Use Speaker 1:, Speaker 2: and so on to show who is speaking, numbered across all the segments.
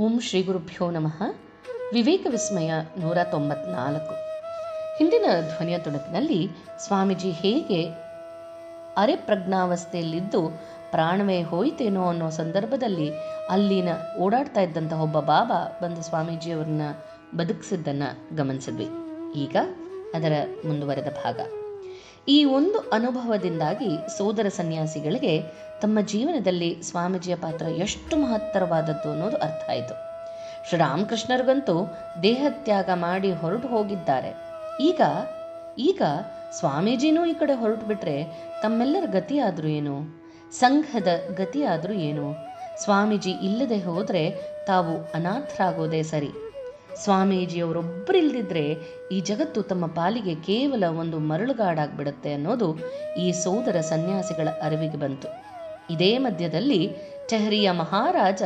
Speaker 1: ಓಂ ಶ್ರೀ ಗುರುಭ್ಯೋ ನಮಃ. ವಿವೇಕ ವಿಸ್ಮಯ ನೂರ ತೊಂಬತ್ನಾಲ್ಕು. ಹಿಂದಿನ ಧ್ವನಿಯ ತುಣುಕಿನಲ್ಲಿ ಸ್ವಾಮೀಜಿ ಹೇಗೆ ಅರೆ ಪ್ರಜ್ಞಾವಸ್ಥೆಯಲ್ಲಿದ್ದು ಪ್ರಾಣವೇ ಹೋಯ್ತೇನೋ ಅನ್ನೋ ಸಂದರ್ಭದಲ್ಲಿ ಅಲ್ಲಿನ ಓಡಾಡ್ತಾ ಇದ್ದಂತಹ ಒಬ್ಬ ಬಾಬಾ ಬಂದು ಸ್ವಾಮೀಜಿಯವರನ್ನ ಬದುಕಿಸಿದ್ದನ್ನು ಗಮನಿಸಿದ್ವಿ. ಈಗ ಅದರ ಮುಂದುವರೆದ ಭಾಗ. ಈ ಒಂದು ಅನುಭವದಿಂದಾಗಿ ಸೋದರ ಸನ್ಯಾಸಿಗಳಿಗೆ ತಮ್ಮ ಜೀವನದಲ್ಲಿ ಸ್ವಾಮೀಜಿಯ ಪಾತ್ರ ಎಷ್ಟು ಮಹತ್ತರವಾದದ್ದು ಅನ್ನೋದು ಅರ್ಥ ಆಯಿತು. ಶ್ರೀರಾಮಕೃಷ್ಣರಿಗಂತೂ ದೇಹತ್ಯಾಗ ಮಾಡಿ ಹೊರಟು ಹೋಗಿದ್ದಾರೆ. ಈಗ ಈಗ ಸ್ವಾಮೀಜಿನೂ ಈ ಕಡೆ ಹೊರಟು ಬಿಟ್ರೆ ತಮ್ಮೆಲ್ಲರ ಗತಿಯಾದರೂ ಏನು? ಸಂಘದ ಗತಿಯಾದರೂ ಏನು? ಸ್ವಾಮೀಜಿ ಇಲ್ಲದೆ ಹೋದರೆ ತಾವು ಅನಾಥರಾಗೋದೇ ಸರಿ. ಸ್ವಾಮೀಜಿಯವರೊಬ್ಬರಿಲ್ದಿದ್ರೆ ಈ ಜಗತ್ತು ತಮ್ಮ ಪಾಲಿಗೆ ಕೇವಲ ಒಂದು ಮರಳುಗಾಡಾಗ್ಬಿಡುತ್ತೆ ಅನ್ನೋದು ಈ ಸೋದರ ಸನ್ಯಾಸಿಗಳ ಅರಿವಿಗೆ ಬಂತು. ಇದೇ ಮಧ್ಯದಲ್ಲಿ ಟೆಹರಿಯ ಮಹಾರಾಜ,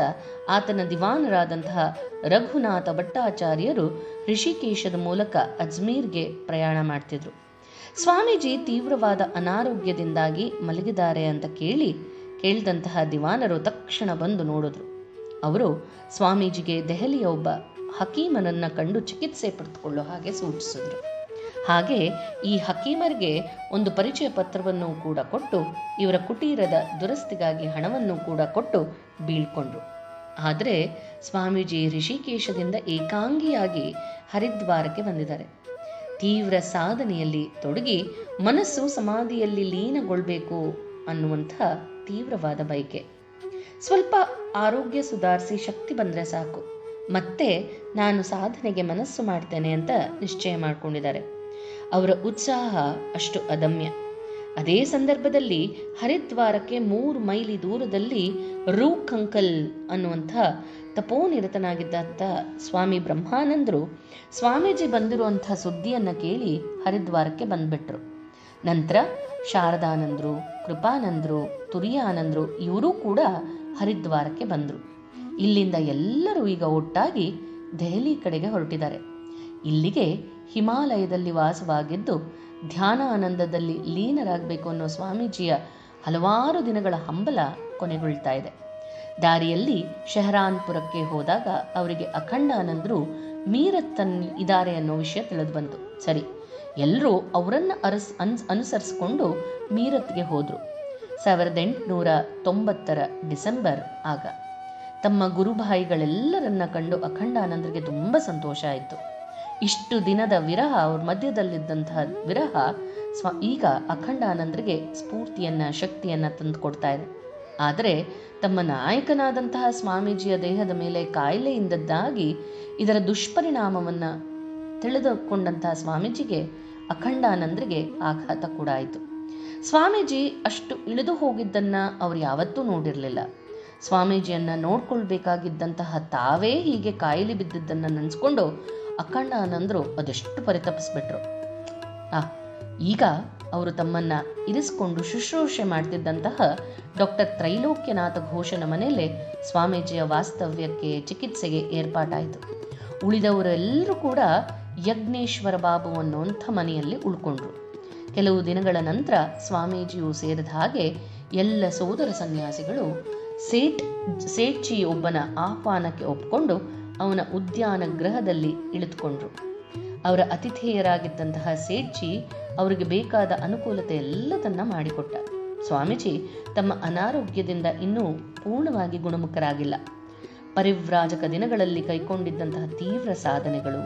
Speaker 1: ಆತನ ದಿವಾನರಾದಂತಹ ರಘುನಾಥ ಭಟ್ಟಾಚಾರ್ಯರು ಋಷಿಕೇಶದ ಮೂಲಕ ಅಜ್ಮೀರ್ಗೆ ಪ್ರಯಾಣ ಮಾಡ್ತಿದ್ರು. ಸ್ವಾಮೀಜಿ ತೀವ್ರವಾದ ಅನಾರೋಗ್ಯದಿಂದಾಗಿ ಮಲಗಿದ್ದಾರೆ ಅಂತ ಕೇಳಿ ಕೇಳಿದಂತಹ ದಿವಾನರು ತಕ್ಷಣ ಬಂದು ನೋಡಿದ್ರು. ಅವರು ಸ್ವಾಮೀಜಿಗೆ ದೆಹಲಿಯ ಒಬ್ಬ ಹಕೀಮನನ್ನು ಕಂಡು ಚಿಕಿತ್ಸೆ ಪಡೆದುಕೊಳ್ಳೋ ಹಾಗೆ ಸೂಚಿಸಿದರು. ಹಾಗೆ ಈ ಹಕೀಮರಿಗೆ ಒಂದು ಪರಿಚಯ ಪತ್ರವನ್ನು ಕೂಡ ಕೊಟ್ಟು, ಇವರ ಕುಟೀರದ ದುರಸ್ತಿಗಾಗಿ ಹಣವನ್ನು ಕೂಡ ಕೊಟ್ಟು ಬೀಳ್ಕೊಂಡ್ರು. ಆದರೆ ಸ್ವಾಮೀಜಿ ಋಷಿಕೇಶದಿಂದ ಏಕಾಂಗಿಯಾಗಿ ಹರಿದ್ವಾರಕ್ಕೆ ಬಂದಿದ್ದಾರೆ. ತೀವ್ರ ಸಾಧನೆಯಲ್ಲಿ ತೊಡಗಿ ಮನಸ್ಸು ಸಮಾಧಿಯಲ್ಲಿ ಲೀನಗೊಳ್ಬೇಕು ಅನ್ನುವಂಥ ತೀವ್ರವಾದ ಬಯಕೆ. ಸ್ವಲ್ಪ ಆರೋಗ್ಯ ಸುಧಾರಿಸಿ ಶಕ್ತಿ ಬಂದರೆ ಸಾಕು. ಮತ್ತೆ ನಾನು ಸಾಧನೆಗೆ ಮನಸ್ಸು ಮಾಡ್ತೇನೆ ಅಂತ ನಿಶ್ಚಯ ಮಾಡಿಕೊಂಡಿದ್ದಾರೆ. ಅವರ ಉತ್ಸಾಹ ಅಷ್ಟು ಅದಮ್ಯ. ಅದೇ ಸಂದರ್ಭದಲ್ಲಿ ಹರಿದ್ವಾರಕ್ಕೆ ಮೂರು ಮೈಲಿ ದೂರದಲ್ಲಿ ರೂಕ್ ಅಂಕಲ್ ಅನ್ನುವಂಥ ತಪೋನಿರತನಾಗಿದ್ದಂಥ ಸ್ವಾಮಿ ಬ್ರಹ್ಮಾನಂದರು ಸ್ವಾಮೀಜಿ ಬಂದಿರುವಂಥ ಸುದ್ದಿಯನ್ನು ಕೇಳಿ ಹರಿದ್ವಾರಕ್ಕೆ ಬಂದ್ಬಿಟ್ರು. ನಂತರ ಶಾರದಾನಂದರು, ಕೃಪಾನಂದರು, ತುರಿಯಾನಂದರು ಇವರೂ ಕೂಡ ಹರಿದ್ವಾರಕ್ಕೆ ಬಂದರು. ಇಲ್ಲಿಂದ ಎಲ್ಲರೂ ಈಗ ಒಟ್ಟಾಗಿ ದೆಹಲಿ ಕಡೆಗೆ ಹೊರಟಿದ್ದಾರೆ. ಇಲ್ಲಿಗೆ ಹಿಮಾಲಯದಲ್ಲಿ ವಾಸವಾಗಿದ್ದು ಧ್ಯಾನ ಆನಂದದಲ್ಲಿ ಲೀನರಾಗಬೇಕು ಅನ್ನೋ ಸ್ವಾಮೀಜಿಯ ಹಲವಾರು ದಿನಗಳ ಹಂಬಲ ಕೊನೆಗೊಳ್ತಾ ಇದೆ. ದಾರಿಯಲ್ಲಿ ಶಹರಾನ್ಪುರಕ್ಕೆ ಹೋದಾಗ ಅವರಿಗೆ ಅಖಂಡ ಆನಂದರು ಮೀರತ್ತನ್ ಇದ್ದಾರೆ ಅನ್ನೋ ವಿಷಯ ತಿಳಿದು ಬಂತು ಸರಿ ಎಲ್ಲರೂ ಅವರನ್ನು ಅರಸ್, ಅನ್ಸ್, ಅನುಸರಿಸಿಕೊಂಡು ಮೀರತ್ಗೆ ಹೋದರು. ಸಾವಿರದ ಎಂಟುನೂರ ತೊಂಬತ್ತರ ಡಿಸೆಂಬರ್ ಆಗ ತಮ್ಮ ಗುರುಭಾಯಿಗಳೆಲ್ಲರನ್ನ ಕಂಡು ಅಖಂಡಾನಂದರಿಗೆ ತುಂಬ ಸಂತೋಷ ಆಯಿತು. ಇಷ್ಟು ದಿನದ ವಿರಹ, ಅವ್ರ ಮಧ್ಯದಲ್ಲಿದ್ದಂತಹ ವಿರಹ ಸ್ವ, ಈಗ ಅಖಂಡಾನಂದರಿಗೆ ಸ್ಫೂರ್ತಿಯನ್ನ, ಶಕ್ತಿಯನ್ನ ತಂದುಕೊಡ್ತಾ ಇದೆ. ಆದರೆ ತಮ್ಮ ನಾಯಕನಾದಂತಹ ಸ್ವಾಮೀಜಿಯ ದೇಹದ ಮೇಲೆ ಕಾಯಿಲೆಯಿಂದದ್ದಾಗಿ ಇದರ ದುಷ್ಪರಿಣಾಮವನ್ನು ತಿಳಿದುಕೊಂಡಂತಹ ಸ್ವಾಮೀಜಿಗೆ ಅಖಂಡಾನಂದರಿಗೆ ಆಘಾತ ಕೂಡ ಆಯಿತು. ಸ್ವಾಮೀಜಿ ಅಷ್ಟು ಇಳಿದು ಹೋಗಿದ್ದನ್ನ ಅವ್ರು ಯಾವತ್ತೂ ನೋಡಿರಲಿಲ್ಲ. ಸ್ವಾಮೀಜಿಯನ್ನ ನೋಡ್ಕೊಳ್ಬೇಕಾಗಿದ್ದಂತಹ ತಾವೇ ಹೀಗೆ ಕಾಯಿಲೆ ಬಿದ್ದಿದ್ದನ್ನು ನೆನೆಸ್ಕೊಂಡು ಅಖಂಡಾನಂದರು ಅದೆಷ್ಟು ಪರಿತಪಿಸ್ಬಿಟ್ರು. ಆ, ಈಗ ಅವರು ತಮ್ಮನ್ನ ಇರಿಸಿಕೊಂಡು ಶುಶ್ರೂಷೆ ಮಾಡ್ತಿದ್ದಂತಹ ಡಾಕ್ಟರ್ ತ್ರೈಲೋಕ್ಯನಾಥ ಘೋಷನ ಮನೆಯಲ್ಲೇ ಸ್ವಾಮೀಜಿಯ ವಾಸ್ತವ್ಯಕ್ಕೆ ಚಿಕಿತ್ಸೆಗೆ ಏರ್ಪಾಟಾಯಿತು. ಉಳಿದವರೆಲ್ಲರೂ ಕೂಡ ಯಜ್ಞೇಶ್ವರ ಬಾಬು ಅನ್ನುವಂಥ ಮನೆಯಲ್ಲಿ ಉಳ್ಕೊಂಡ್ರು. ಕೆಲವು ದಿನಗಳ ನಂತರ ಸ್ವಾಮೀಜಿಯು ಸೇರಿದ ಹಾಗೆ ಎಲ್ಲ ಸೋದರ ಸನ್ಯಾಸಿಗಳು ಸೇಠ್ ಒಬ್ಬನ ಆಹ್ವಾನಕ್ಕೆ ಒಪ್ಪಿಕೊಂಡು ಅವನ ಉದ್ಯಾನ ಗೃಹದಲ್ಲಿ ಇಳಿದುಕೊಂಡ್ರು. ಅವರ ಅತಿಥೇಯರಾಗಿದ್ದಂತಹ ಸೇಠ್ಜಿ ಅವರಿಗೆ ಬೇಕಾದ ಅನುಕೂಲತೆ ಎಲ್ಲದನ್ನ ಮಾಡಿಕೊಟ್ಟ. ಸ್ವಾಮೀಜಿ ತಮ್ಮ ಅನಾರೋಗ್ಯದಿಂದ ಇನ್ನೂ ಪೂರ್ಣವಾಗಿ ಗುಣಮುಖರಾಗಿಲ್ಲ. ಪರಿವ್ರಾಜಕ ದಿನಗಳಲ್ಲಿ ಕೈಕೊಂಡಿದ್ದಂತಹ ತೀವ್ರ ಸಾಧನೆಗಳು,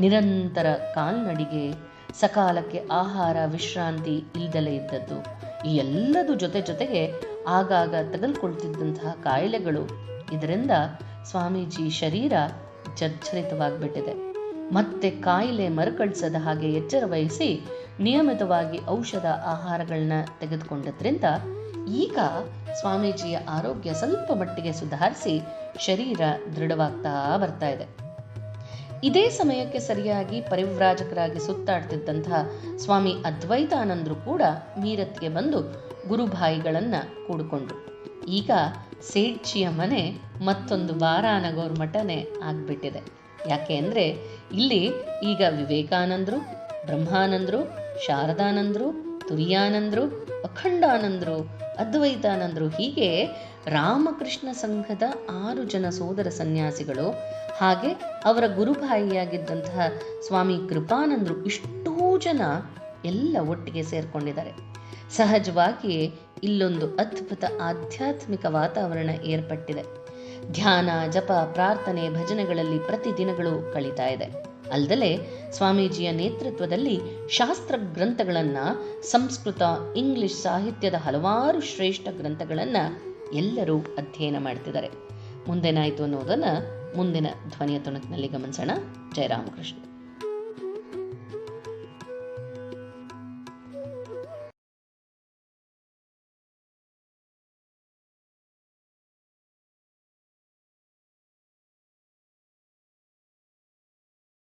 Speaker 1: ನಿರಂತರ ಕಾಲ್ನಡಿಗೆ ಸಕಾಲಕ್ಕೆ ಆಹಾರ, ವಿಶ್ರಾಂತಿ ಇಲ್ದಲೇ ಇದ್ದದ್ದು. ಈ ಎಲ್ಲದು ಜೊತೆ ಜೊತೆಗೆ ಆಗಾಗ ತಗಲ್ಕೊಳ್ತಿದ್ದಂತಹ ಕಾಯಿಲೆಗಳು ಇದರಿಂದ ಸ್ವಾಮೀಜಿ ಶರೀರ ಜರ್ಜರಿತವಾಗಿಬಿಟ್ಟಿದೆ. ಮತ್ತೆ ಕಾಯಿಲೆ ಮರುಕಳಿಸದ ಹಾಗೆ ಎಚ್ಚರ ವಹಿಸಿ ನಿಯಮಿತವಾಗಿ ಔಷಧ ಆಹಾರಗಳನ್ನ ತೆಗೆದುಕೊಂಡದ್ರಿಂದ ಈಗ ಸ್ವಾಮೀಜಿಯ ಆರೋಗ್ಯ ಸ್ವಲ್ಪ ಮಟ್ಟಿಗೆ ಸುಧಾರಿಸಿ ಶರೀರ ದೃಢವಾಗ್ತಾ ಬರ್ತಾ ಇದೆ. ಇದೇ ಸಮಯಕ್ಕೆ ಸರಿಯಾಗಿ ಪರಿವ್ರಾಜಕರಾಗಿ ಸುತ್ತಾಡ್ತಿದ್ದಂತಹ ಸ್ವಾಮಿ ಅದ್ವೈತಾನಂದರು ಕೂಡ ಮೀರತ್ಗೆ ಬಂದು ಗುರುಭಾಯಿಗಳನ್ನ ಕೂಡಿಕೊಂಡ್ರು. ಈಗ ಸೇಡ್ಜಿಯ ಮನೆ ಮತ್ತೊಂದು ಬಾರಾನಗೋರ್ ಮಠನೇ ಆಗ್ಬಿಟ್ಟಿದೆ. ಯಾಕೆ ಅಂದರೆ ಇಲ್ಲಿ ಈಗ ವಿವೇಕಾನಂದರು, ಬ್ರಹ್ಮಾನಂದರು, ಶಾರದಾನಂದರು, ತುರಿಯಾನಂದರು, ಅಖಂಡಾನಂದರು ಅದ್ವೈತಾನಂದರು ಹೀಗೆ ರಾಮಕೃಷ್ಣ ಸಂಘದ ಆರು ಜನ ಸೋದರ ಸನ್ಯಾಸಿಗಳು ಹಾಗೆ ಅವರ ಗುರುಭಾಯಿಯಾಗಿದ್ದಂತಹ ಸ್ವಾಮಿ ಕೃಪಾನಂದರು ಇಷ್ಟೂ ಜನ ಎಲ್ಲ ಒಟ್ಟಿಗೆ ಸೇರ್ಕೊಂಡಿದ್ದಾರೆ. ಸಹಜವಾಗಿಯೇ ಇಲ್ಲೊಂದು ಅದ್ಭುತ ಆಧ್ಯಾತ್ಮಿಕ ವಾತಾವರಣ ಏರ್ಪಟ್ಟಿದೆ. ಧ್ಯಾನ, ಜಪ, ಪ್ರಾರ್ಥನೆ, ಭಜನೆಗಳಲ್ಲಿ ಪ್ರತಿದಿನಗಳು ಕಳೀತಾ ಇದೆ. ಅಲ್ಲದೆ ಸ್ವಾಮೀಜಿಯ ನೇತೃತ್ವದಲ್ಲಿ ಶಾಸ್ತ್ರ ಗ್ರಂಥಗಳನ್ನು ಸಂಸ್ಕೃತ, ಇಂಗ್ಲಿಷ್ ಸಾಹಿತ್ಯದ ಹಲವಾರು ಶ್ರೇಷ್ಠ ಗ್ರಂಥಗಳನ್ನು ಎಲ್ಲರೂ ಅಧ್ಯಯನ ಮಾಡ್ತಿದ್ದಾರೆ. ಮುಂದೇನಾಯಿತು ಅನ್ನೋದನ್ನು ಮುಂದಿನ ಧ್ವನಿಯ ತುಣುಕಿನಲ್ಲಿ ಗಮನಿಸೋಣ. ಜಯರಾಮಕೃಷ್ಣ